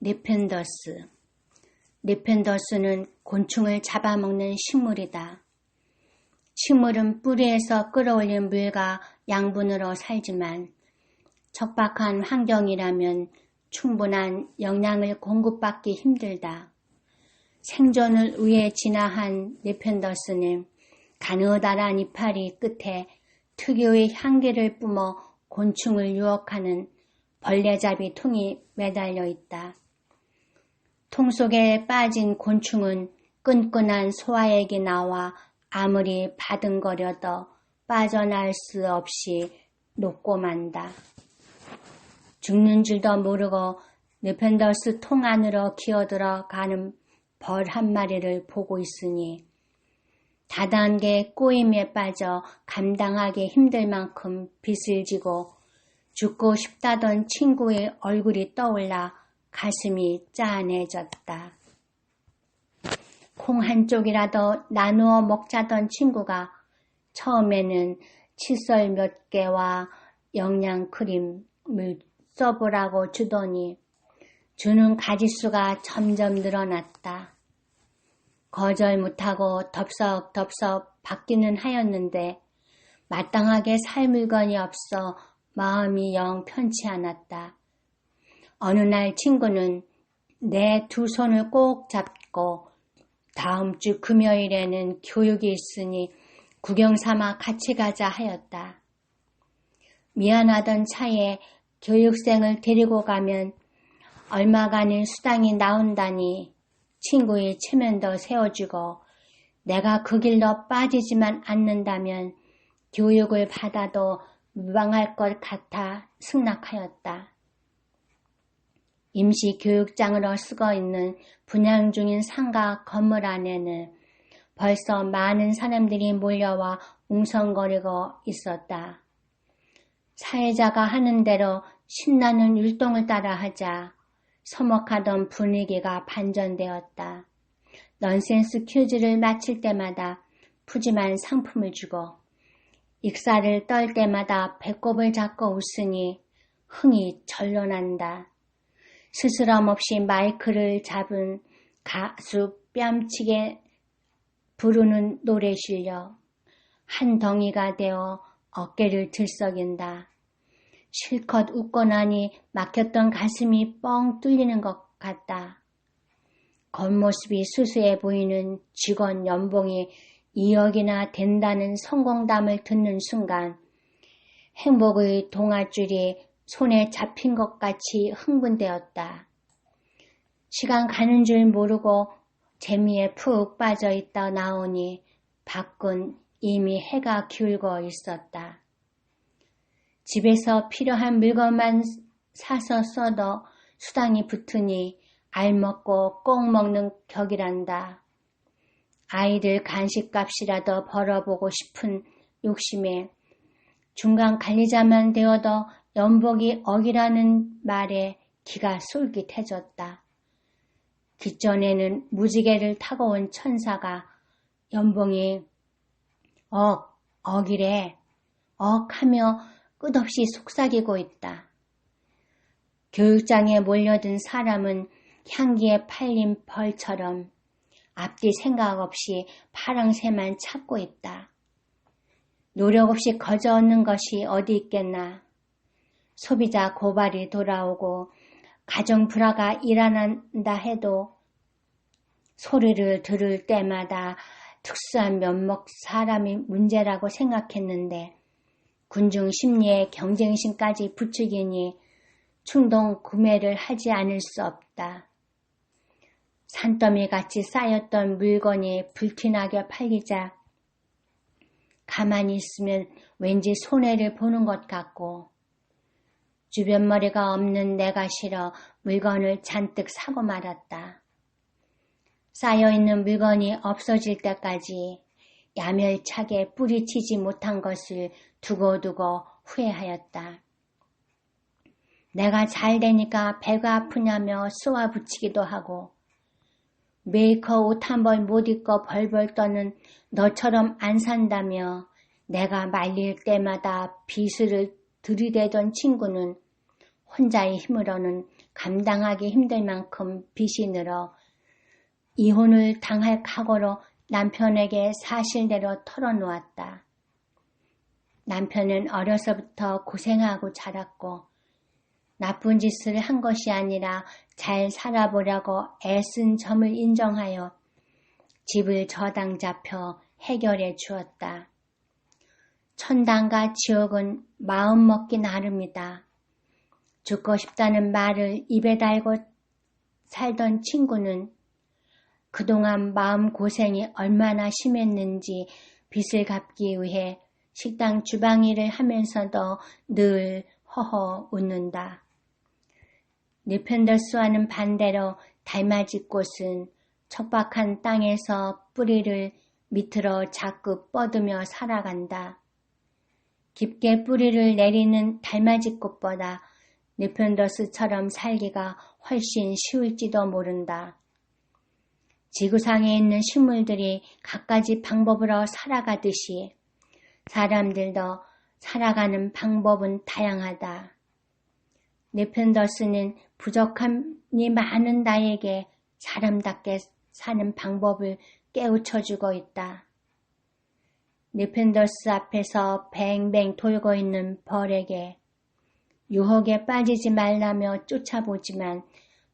네펜더스 네펜더스는 곤충을 잡아먹는 식물이다. 식물은 뿌리에서 끌어올린 물과 양분으로 살지만 척박한 환경이라면 충분한 영양을 공급받기 힘들다. 생존을 위해 진화한 네펜더스는 가느다란 이파리 끝에 특유의 향기를 뿜어 곤충을 유혹하는 벌레잡이 통이 매달려 있다. 통 속에 빠진 곤충은 끈끈한 소화액이 나와 아무리 바등거려도 빠져날 수 없이 녹고 만다. 죽는 줄도 모르고 네펜더스 통 안으로 기어들어 가는 벌 한 마리를 보고 있으니 다단계 꼬임에 빠져 감당하기 힘들 만큼 빚을 지고 죽고 싶다던 친구의 얼굴이 떠올라 가슴이 짠해졌다. 콩 한쪽이라도 나누어 먹자던 친구가 처음에는 칫솔 몇 개와 영양 크림을 써보라고 주더니 주는 가지수가 점점 늘어났다. 거절 못하고 덥석덥석 받기는 하였는데 마땅하게 살 물건이 없어 마음이 영 편치 않았다. 어느 날 친구는 내 두 손을 꼭 잡고 다음 주 금요일에는 교육이 있으니 구경 삼아 같이 가자 하였다. 미안하던 차에 교육생을 데리고 가면 얼마간의 수당이 나온다니 친구의 체면도 세워주고 내가 그 길로 빠지지만 않는다면 교육을 받아도 무방할 것 같아 승낙하였다. 임시 교육장으로 쓰고 있는 분양 중인 상가 건물 안에는 벌써 많은 사람들이 몰려와 웅성거리고 있었다. 사회자가 하는 대로 신나는 율동을 따라 하자 서먹하던 분위기가 반전되었다. 넌센스 퀴즈를 마칠 때마다 푸짐한 상품을 주고 익사를 떨 때마다 배꼽을 잡고 웃으니 흥이 절로 난다. 스스럼 없이 마이크를 잡은 가수 뺨치게 부르는 노래 실력 한 덩이가 되어 어깨를 들썩인다. 실컷 웃고 나니 막혔던 가슴이 뻥 뚫리는 것 같다. 겉모습이 수수해 보이는 직원 연봉이 2억이나 된다는 성공담을 듣는 순간 행복의 동아줄이 손에 잡힌 것 같이 흥분되었다. 시간 가는 줄 모르고 재미에 푹 빠져 있다 나오니 밖은 이미 해가 기울고 있었다. 집에서 필요한 물건만 사서 써도 수당이 붙으니 알먹고 꼭 먹는 격이란다. 아이들 간식값이라도 벌어보고 싶은 욕심에 중간 관리자만 되어도 연복이 억이라는 말에 기가 솔깃해졌다. 뒷전에는 무지개를 타고 온 천사가 연봉이 억, 억이래, 억 하며 끝없이 속삭이고 있다. 교육장에 몰려든 사람은 향기에 팔린 벌처럼 앞뒤 생각 없이 파랑새만 찾고 있다. 노력 없이 거저 얻는 것이 어디 있겠나. 소비자 고발이 돌아오고 가정 불화가 일어난다 해도 소리를 들을 때마다 특수한 면목 사람이 문제라고 생각했는데 군중 심리에 경쟁심까지 부추기니 충동 구매를 하지 않을 수 없다. 산더미 같이 쌓였던 물건이 불티나게 팔리자 가만히 있으면 왠지 손해를 보는 것 같고 주변 머리가 없는 내가 싫어 물건을 잔뜩 사고 말았다. 쌓여있는 물건이 없어질 때까지 야멸차게 뿌리치지 못한 것을 두고두고 후회하였다. 내가 잘 되니까 배가 아프냐며 쏘아 붙이기도 하고 메이커 옷 한 벌 못 입고 벌벌 떠는 너처럼 안 산다며 내가 말릴 때마다 비수를 들이대던 친구는 혼자의 힘으로는 감당하기 힘들 만큼 빚이 늘어 이혼을 당할 각오로 남편에게 사실대로 털어놓았다. 남편은 어려서부터 고생하고 자랐고 나쁜 짓을 한 것이 아니라 잘 살아보려고 애쓴 점을 인정하여 집을 저당 잡혀 해결해 주었다. 천당과 지옥은 마음 먹기 나름이다. 죽고 싶다는 말을 입에 달고 살던 친구는 그동안 마음 고생이 얼마나 심했는지 빚을 갚기 위해 식당 주방 일을 하면서도 늘 허허 웃는다. 느펜더스와는 반대로 달맞이 꽃은 척박한 땅에서 뿌리를 밑으로 자꾸 뻗으며 살아간다. 깊게 뿌리를 내리는 달맞이 꽃보다 느펜더스처럼 살기가 훨씬 쉬울지도 모른다. 지구상에 있는 식물들이 각가지 방법으로 살아가듯이 사람들도 살아가는 방법은 다양하다. 네펜더스는 부족함이 많은 나에게 사람답게 사는 방법을 깨우쳐 주고 있다. 네펜더스 앞에서 뱅뱅 돌고 있는 벌에게 유혹에 빠지지 말라며 쫓아보지만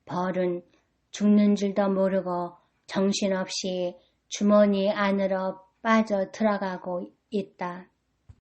벌은 죽는 줄도 모르고 정신없이 주머니 안으로 빠져 들어가고 있다.